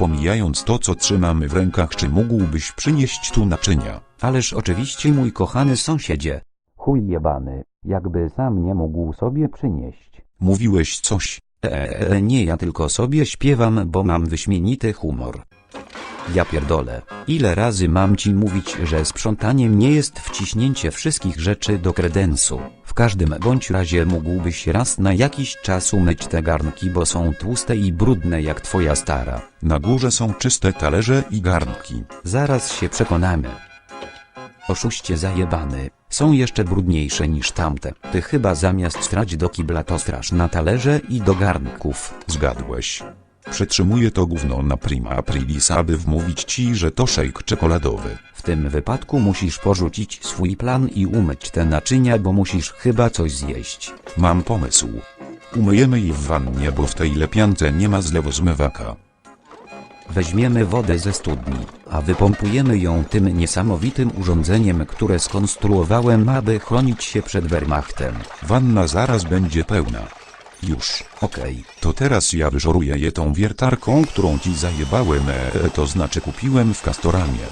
Pomijając to co trzymamy w rękach czy mógłbyś przynieść tu naczynia? Ależ oczywiście mój kochany sąsiedzie. Chuj jebany, jakby sam nie mógł sobie przynieść. Mówiłeś coś. Eee, nie ja tylko sobie śpiewam, bo mam wyśmienity humor. Ja pierdolę. Ile razy mam ci mówić, że sprzątaniem nie jest wciśnięcie wszystkich rzeczy do kredensu. W każdym bądź razie mógłbyś raz na jakiś czas umyć te garnki, bo są tłuste i brudne jak twoja stara. Na górze są czyste talerze i garnki. Zaraz się przekonamy. Oszuście zajebany, są jeszcze brudniejsze niż tamte. Ty chyba zamiast strać do kibla to strasz na talerze i do garnków. Zgadłeś. Przetrzymuję to gówno na prima aprilis, aby wmówić ci, że to szejk czekoladowy. W tym wypadku musisz porzucić swój plan i umyć te naczynia, bo musisz chyba coś zjeść. Mam pomysł. Umyjemy je w wannie, bo w tej lepiance nie ma zlewozmywaka. Weźmiemy wodę ze studni, a wypompujemy ją tym niesamowitym urządzeniem, które skonstruowałem, aby chronić się przed Wehrmachtem. Wanna zaraz będzie pełna. Już. Okej. To teraz ja wyszoruję je tą wiertarką, którą ci zajebałem, e, to znaczy kupiłem w Castoramie.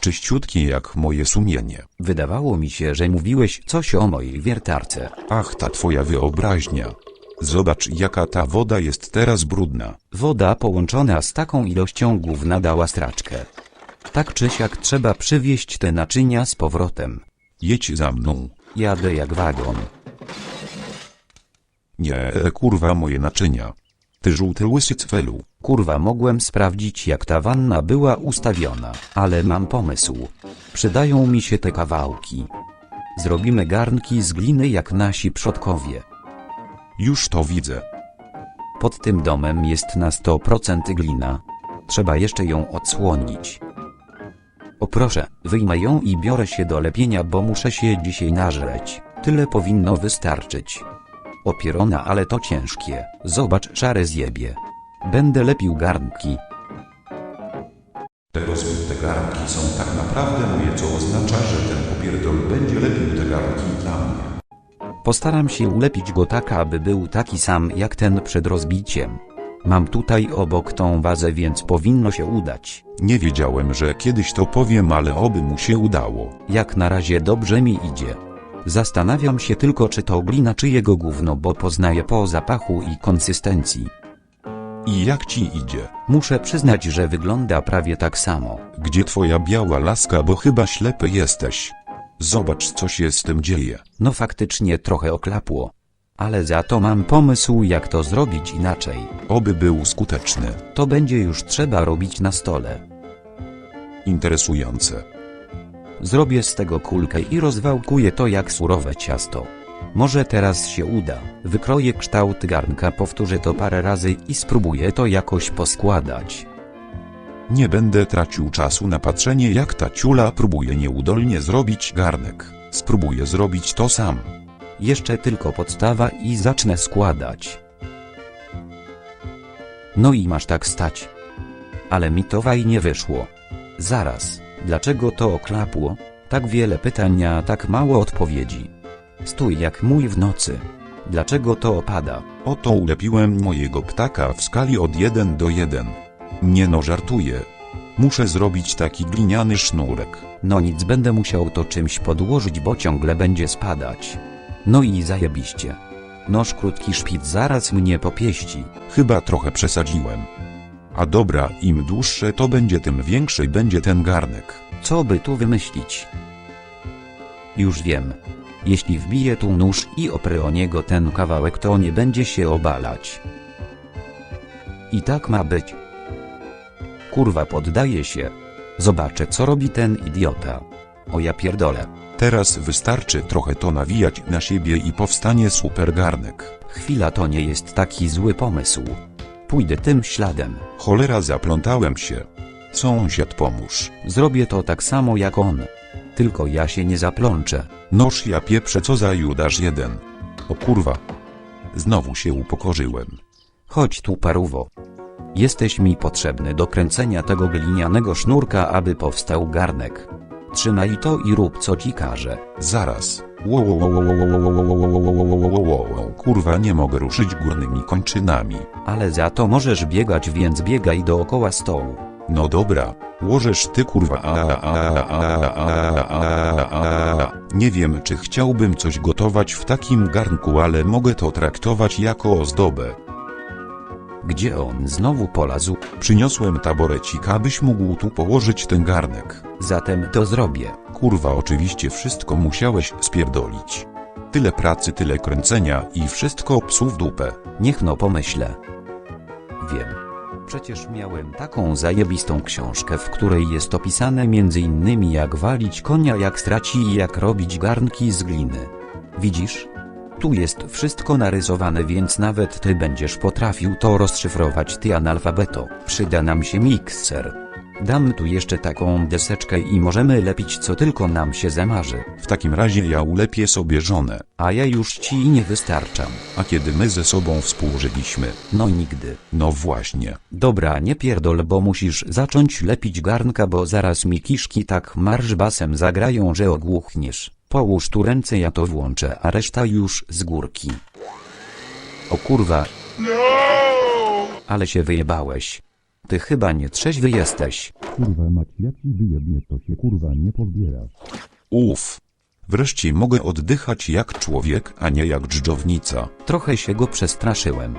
Czyściutkie jak moje sumienie. Wydawało mi się, że mówiłeś coś o mojej wiertarce. Ach, ta twoja wyobraźnia. Zobacz, jaka ta woda jest teraz brudna. Woda połączona z taką ilością gówna dała straczkę. Tak czy siak trzeba przywieźć te naczynia z powrotem. Jedź za mną. Jadę jak wagon. Nie, e, kurwa, moje naczynia. Ty żółty łysy cfelu. Kurwa mogłem sprawdzić jak ta wanna była ustawiona, ale mam pomysł. Przydają mi się te kawałki. Zrobimy garnki z gliny jak nasi przodkowie. Już to widzę. Pod tym domem jest na 100% glina. Trzeba jeszcze ją odsłonić. O proszę, wyjmę ją i biorę się do lepienia, bo muszę się dzisiaj nażreć. Tyle powinno wystarczyć. Opierona, ale to ciężkie. Zobacz, szare zjebie. Będę lepił garnki. Te rozbite garnki są tak naprawdę moje, co oznacza, że ten popierdol będzie lepił te garnki dla mnie. Postaram się ulepić go tak, aby był taki sam jak ten przed rozbiciem. Mam tutaj obok tą wazę, więc powinno się udać. Nie wiedziałem, że kiedyś to powiem, ale oby mu się udało. Jak na razie dobrze mi idzie. Zastanawiam się tylko, czy to glina, czy jego gówno, bo poznaję po zapachu i konsystencji. I jak ci idzie? Muszę przyznać, że wygląda prawie tak samo. Gdzie twoja biała laska, bo chyba ślepy jesteś. Zobacz, co się z tym dzieje. No faktycznie trochę oklapło. Ale za to mam pomysł, jak to zrobić inaczej. Oby był skuteczny. To będzie już trzeba robić na stole. Interesujące. Zrobię z tego kulkę i rozwałkuję to jak surowe ciasto. Może teraz się uda. Wykroję kształt garnka, powtórzę to parę razy i spróbuję to jakoś poskładać. Nie będę tracił czasu na patrzenie, jak ta ciula próbuje nieudolnie zrobić garnek. Spróbuję zrobić to sam. Jeszcze tylko podstawa i zacznę składać. No i masz tak stać. Ale mi to nie wyszło. Zaraz, dlaczego to oklapło? Tak wiele pytań, a tak mało odpowiedzi. Stój jak mój w nocy. Dlaczego to opada? Oto ulepiłem mojego ptaka w skali od 1 do 1. Nie no żartuję. Muszę zrobić taki gliniany sznurek. No nic, będę musiał to czymś podłożyć, bo ciągle będzie spadać. No i zajebiście. Noż krótki szpic zaraz mnie popieści. Chyba trochę przesadziłem. A dobra, im dłuższe to będzie, tym większy będzie ten garnek. Co by tu wymyślić? Już wiem. Jeśli wbiję tu nóż i oprę o niego ten kawałek, to nie będzie się obalać. I tak ma być. Kurwa, poddaje się. Zobaczę, co robi ten idiota. O ja pierdolę. Teraz wystarczy trochę to nawijać na siebie i powstanie super garnek. Chwila to nie jest taki zły pomysł. Pójdę tym śladem. Cholera zaplątałem się. Sąsiad pomóż. Zrobię to tak samo jak on. Tylko ja się nie zaplączę. Noż ja pieprzę co za Judasz jeden. O kurwa. Znowu się upokorzyłem. Chodź tu paruwo. Jesteś mi potrzebny do kręcenia tego glinianego sznurka, aby powstał garnek. Trzymaj to i rób co ci każe. Zaraz. Kurwa nie mogę ruszyć górnymi kończynami. Ale za to możesz biegać, więc biegaj dookoła stołu. No dobra, łożesz ty kurwa. Nie wiem czy chciałbym coś gotować w takim garnku, ale mogę to traktować jako ozdobę. Gdzie on znowu polazł? Przyniosłem taborecik, abyś mógł tu położyć ten garnek. Zatem to zrobię. Kurwa oczywiście wszystko musiałeś spierdolić. Tyle pracy, tyle kręcenia i wszystko psu w dupę. Niech no pomyślę. Wiem. Przecież miałem taką zajebistą książkę, w której jest opisane innymi jak walić konia, jak straci i jak robić garnki z gliny. Widzisz? Tu jest wszystko narysowane, więc nawet ty będziesz potrafił to rozszyfrować, ty analfabeto. Przyda nam się mikser. Dam tu jeszcze taką deseczkę i możemy lepić co tylko nam się zamarzy. W takim razie ja ulepię sobie żonę. A ja już ci nie wystarczam. A kiedy my ze sobą współżyliśmy? No nigdy. No właśnie. Dobra, nie pierdol, bo musisz zacząć lepić garnka, bo zaraz mi kiszki tak marsz basem zagrają, że ogłuchniesz. Połóż tu ręce, ja to włączę, a reszta już z górki. O kurwa. Ale się wyjebałeś. Ty chyba nie trzeźwy jesteś. Kurwa mać, jak ci wyjebnie, to się kurwa nie pozbierasz. Uff. Wreszcie mogę oddychać jak człowiek, a nie jak dżdżownica. Trochę się go przestraszyłem.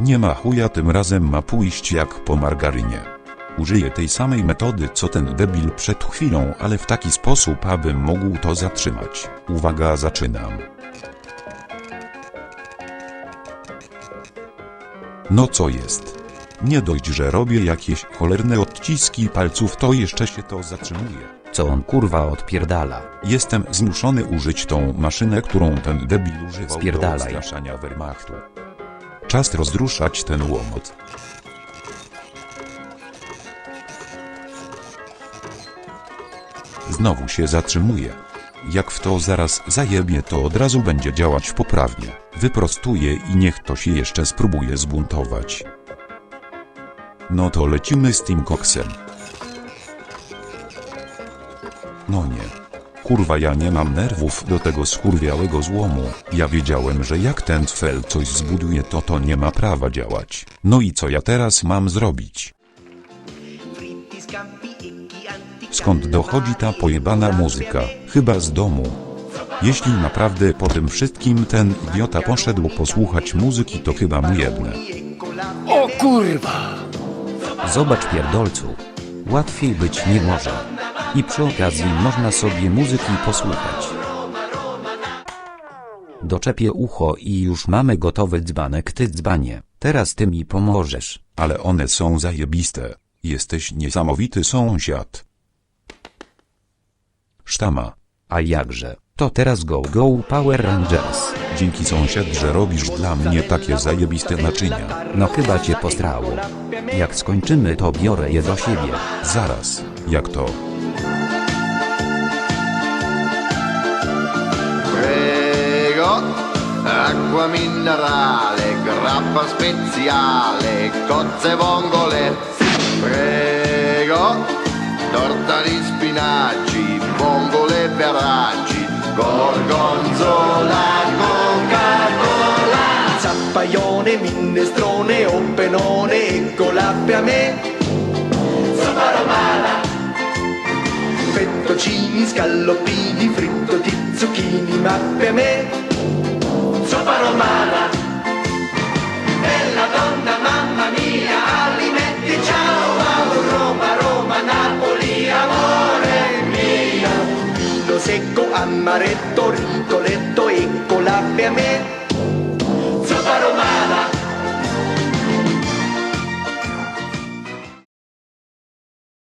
Nie ma chuja, tym razem ma pójść jak po margarynie. Użyję tej samej metody co ten debil przed chwilą, ale w taki sposób, abym mógł to zatrzymać. Uwaga, zaczynam. No co jest? Nie dość, że robię jakieś cholerne odciski palców, to jeszcze się to zatrzymuje. Co on kurwa odpierdala? Jestem zmuszony użyć tą maszynę, którą ten debil używał Spierdalaj. do odstraszania Wehrmachtu. Czas rozruszać ten łomot. Znowu się zatrzymuje. Jak w to zaraz zajebie, to od razu będzie działać poprawnie. Wyprostuję i niech to się jeszcze spróbuje zbuntować. No to lecimy z tym koksem. No nie. Kurwa ja nie mam nerwów do tego skurwiałego złomu. Ja wiedziałem, że jak ten fel coś zbuduje to to nie ma prawa działać. No i co ja teraz mam zrobić? Skąd dochodzi ta pojebana muzyka? Chyba z domu. Jeśli naprawdę po tym wszystkim ten idiota poszedł posłuchać muzyki to chyba mu jedne. O kurwa! Zobacz pierdolcu. Łatwiej być nie może. I przy okazji można sobie muzyki posłuchać. Doczepię ucho i już mamy gotowy dzbanek ty dzbanie. Teraz ty mi pomożesz. Ale one są zajebiste. Jesteś niesamowity sąsiad. Sztama. A jakże? To teraz go go Power Rangers. Dzięki sąsiad, że robisz dla mnie takie zajebiste naczynia. No chyba cię postrało. Jak skończymy to biorę je do siebie. Zaraz, jak to? Prego, acqua minerale, grappa speziale, cozze vongole. Prego, torta di spinaci, vongole per raggi, gorgonzola, Coca-Cola. Zappaione, minestrone, o penone e colappe a me. Zuppa romana. Fettuccini, scalloppini, frittoti, zucchini, mappe a me. Zuppa romana. kammarrätt